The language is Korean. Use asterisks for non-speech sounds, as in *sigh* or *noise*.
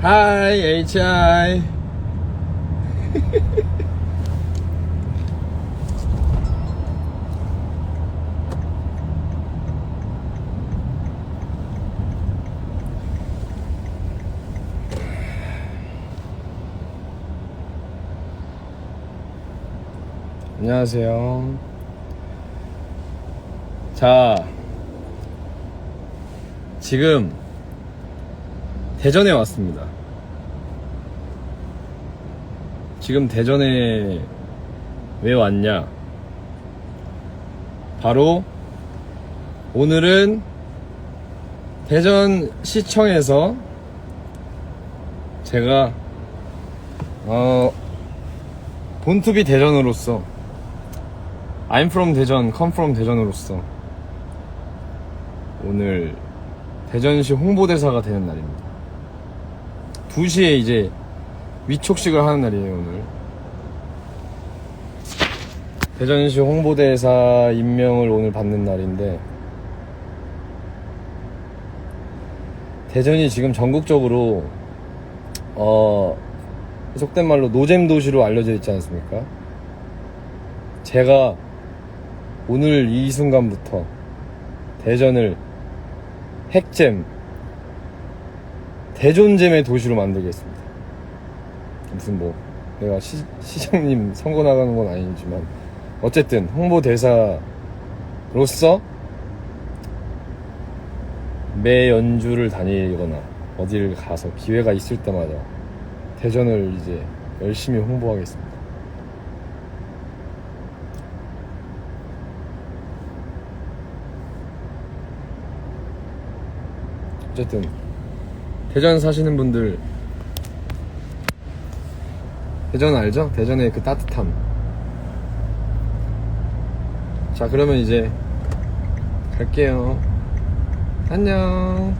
하이 *laughs* HI 안녕하세요. 자 지금 대전에 왔습니다. 지금 대전에 왜 왔냐? 바로 오늘은 대전 시청에서 제가 어 본투비 대전으로서 I'm from 대전, come from 대전으로서 오늘 대전시 홍보대사가 되는 날입니다. 2시에 이제 위촉식을 하는 날이에요, 오늘. 대전시 홍보대사 임명을 오늘 받는 날인데, 대전이 지금 전국적으로, 어, 속된 말로 노잼 도시로 알려져 있지 않습니까? 제가 오늘 이 순간부터 대전을 핵잼, 대존잼의 도시로 만들겠습니다. 무슨 뭐 내가 시, 시장님 선거 나가는 건 아니지만 어쨌든 홍보대사로서 매 연주를 다니거나 어디를 가서 기회가 있을 때마다 대전을 이제 열심히 홍보하겠습니다. 어쨌든 대전 사시는 분들 대전 알죠? 대전의 그 따뜻함. 자 그러면 이제 갈게요. 안녕